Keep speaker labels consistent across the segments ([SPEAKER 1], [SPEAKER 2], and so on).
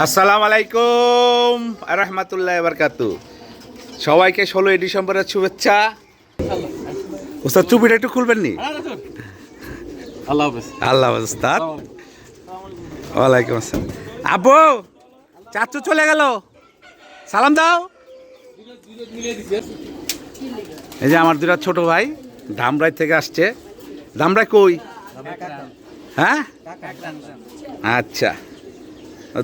[SPEAKER 1] আসসালামু আলাইকুম। রহমতুল্লাহ বারকাতু। সবাইকে ষোলোই ডিসেম্বরের শুভেচ্ছা। ওস্তাদ চুপিটা একটু খুলবেন নি?
[SPEAKER 2] আল্লাহ হাফেজ।
[SPEAKER 1] আল্লাহ ওস্তাদ। ওয়ালাইকুম আসসালাম। আব্বু চাচু চলে গেল। সালাম দাও। এই যে আমার দুটা ছোট ভাই ধামরাই থেকে আসছে। ধামরাই কই? হ্যাঁ? আচ্ছা।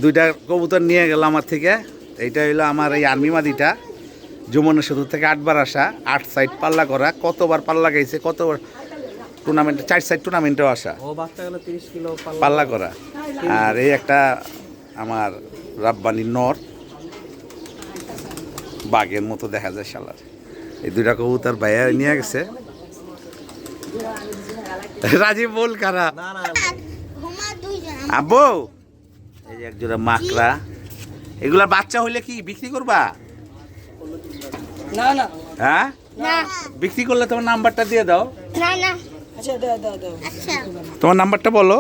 [SPEAKER 1] দুইটা কবুতর নিয়ে গেল আমার থেকে। এইটা হইল আমার এই আর্মি মাদিটা। যমুনা সেতু থেকে আটবার আসা আট সাইড পাল্লা করা কতবার পাল্লা গাইছে কতবার টুর্নামেন্টে চার সাইড টুর্নামেন্টেও আসা।
[SPEAKER 2] ও বাচ্চা গেল তিরিশ কিলো
[SPEAKER 1] পাল্লা। করা। আর এই একটা আমার রাব্বানি নর। বাঘের মতো দেখা যায় শালার। এই দুইটা কবুতর ভাইয়া নিয়ে গেছে। রাজীব বল কারা?
[SPEAKER 2] না না
[SPEAKER 3] ঘুমা দুইজন
[SPEAKER 1] আব্বু! এই যে একজোড়া মাকড়া। এগুলা বাচ্চা হইলে কি বিক্রি করবা?
[SPEAKER 4] না না।
[SPEAKER 1] হ্যাঁ?
[SPEAKER 3] না।
[SPEAKER 1] বিক্রি করলে তোমার নাম্বারটা দিয়ে দাও।
[SPEAKER 3] না না।
[SPEAKER 4] আচ্ছা দাও দাও দাও।
[SPEAKER 3] আচ্ছা।
[SPEAKER 1] তোমার নাম্বারটা বলো।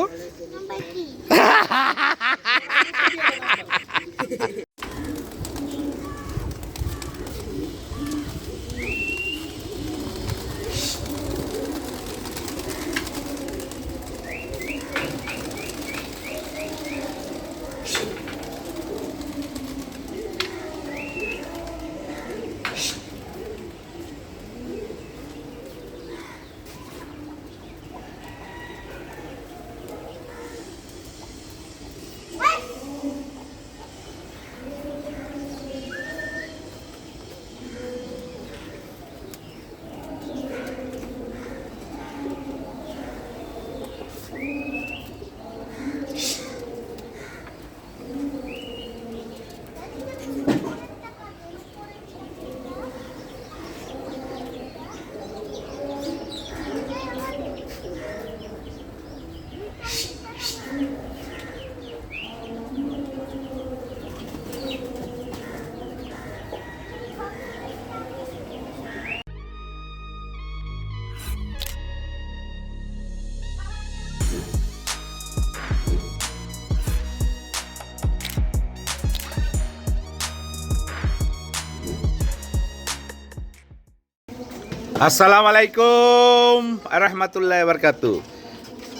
[SPEAKER 1] আসসালামু আলাইকুম রহমতুল্লাহ বারকাতু।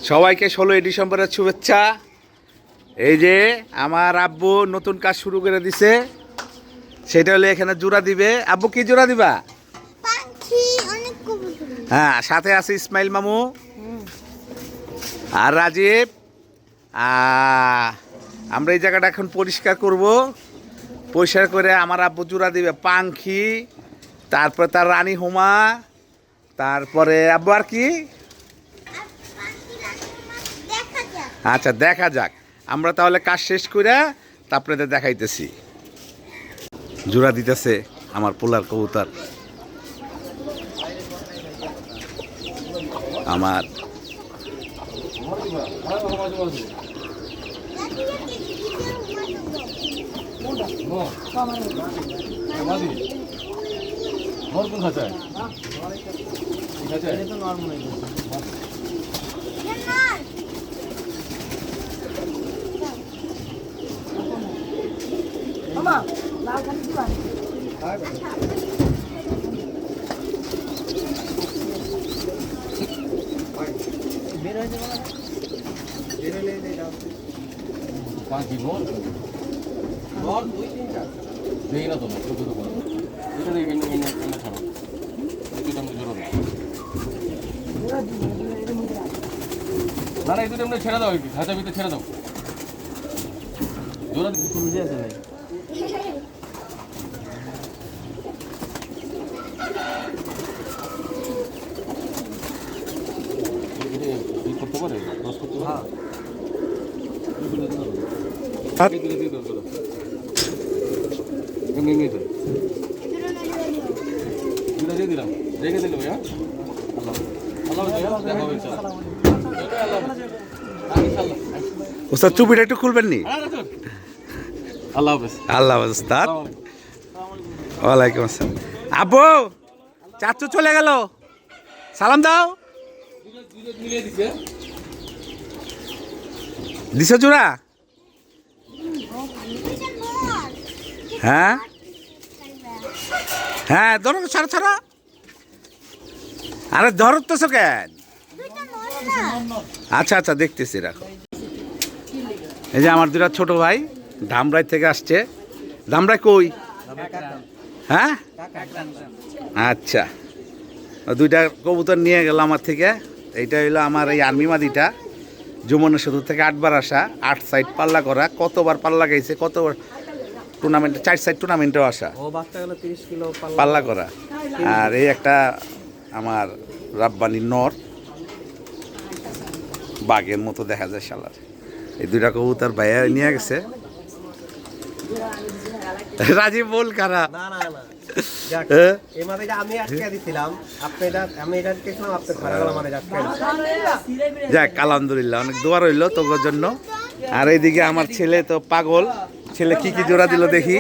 [SPEAKER 1] সবাইকে ষোলোই ডিসেম্বরের শুভেচ্ছা। এই যে আমার আব্বু নতুন কাজ শুরু করে দিছে। সেটা হলে এখানে জোড়া দিবে। আব্বু কি জোড়া দিবা? হ্যাঁ সাথে আছে ইসমাইল মামু আর রাজীব। আমরা এই জায়গাটা এখন পরিষ্কার করব। পরিষ্কার করে আমার আব্বু জোড়া দিবে পাখি তারপরে তার রানী হুমা তারপরে আব্বু, আর কি? আচ্ছা দেখা যাক। আমরা তাহলে কাজ শেষ করে তারপরে দেখাইতেছি। জোড়া দিতেছে আমার পোলার কবুতর। আমার।
[SPEAKER 2] মোর কোন খাঁচায়
[SPEAKER 4] তো খালি দিবা বের হয়ে যাবে না? বের হলে
[SPEAKER 2] পাঁচি মোর মোর দুই তিনটা। দেই না তো না ছোট না না এই দুটো এমনি ছেড়ে দাও একটু খাঁচা ভিতরে ছেড়ে দাও। জোড়া দিতে
[SPEAKER 4] আছে ভাই
[SPEAKER 2] করতে পারে? ক্রস করতে পারে?
[SPEAKER 4] হ্যাঁ।
[SPEAKER 2] এমনি এমনি দিয়ে দিলাম। রেখে দিলে ভাইয়া। আল্লাহ আল্লাহ দেখা হবে
[SPEAKER 1] ওস্তাদ চুপিটা একটু খুলবেন নি?
[SPEAKER 2] আল্লাহ হাফেজ।
[SPEAKER 1] আল্লাহ ওস্তাদ। ওয়ালাইকুম আসসালাম। আব্বু চাচু চলে গেল। সালাম দাও।
[SPEAKER 2] দিছে
[SPEAKER 1] জোড়া? হ্যাঁ? হ্যাঁ ধরো ছাড়ো ছাড়ো। আরে ধরতেছ কেন?
[SPEAKER 3] দুইটা নর না।
[SPEAKER 1] আচ্ছা আচ্ছা দেখতেছি রাখো। এই যে আমার দুটা ছোট ভাই ধামরাই থেকে আসছে। ধামরাই কই? হ্যাঁ? আচ্ছা। দুইটা কবুতর নিয়ে গেল আমার থেকে। এইটা হইল আমার এই আর্মি মাদিটা। যমুনা সেতু থেকে আটবার আসা। আট সাইড পাল্লা করা। কতবার পাল্লা গাইছে কতবার টুর্নামেন্টে চার সাইড টুর্নামেন্টেও আসা।
[SPEAKER 4] ও বাচ্চা গেল তিরিশ কিলো
[SPEAKER 1] পাল্লা করা। আর এই একটা আমার রাব্বানি নর। বাঘের মতো দেখা যায় শালার। এই দুইটা কবুতর ভাইয়া নিয়ে গেছে। রাজীব বল কারা?
[SPEAKER 4] যাক
[SPEAKER 1] আলহামদুলিল্লাহ অনেক দোয়া রইল তোর জন্য। আর এইদিকে আমার ছেলে তো পাগল। ছেলে কি কি জোড়া দিল দেখি?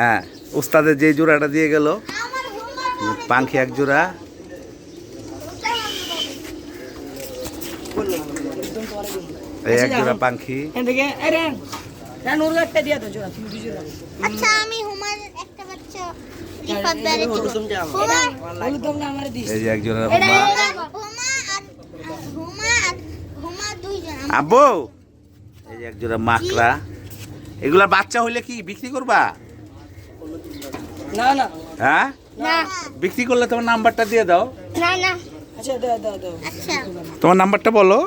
[SPEAKER 1] হ্যাঁ উস্তাদের যে জোড়াটা দিয়ে গেল। পাঙ্খি এক জোড়া। এই এক জোড়া
[SPEAKER 3] আচ্ছা আমি হুমার একটা বাচ্চা
[SPEAKER 1] এই যে এক জোড়া আব্বু! এই যে এক জোড়া মাকড়া। এগুলা বাচ্চা হইলে কি বিক্রি করবা?
[SPEAKER 5] না না।
[SPEAKER 1] হ্যাঁ?
[SPEAKER 3] না।
[SPEAKER 1] বিক্রি করলে তোমার নাম্বারটা দিয়ে দাও।
[SPEAKER 3] না না।
[SPEAKER 5] আচ্ছা দাও দাও দাও।
[SPEAKER 3] আচ্ছা
[SPEAKER 1] তোমার নাম্বারটা বলো।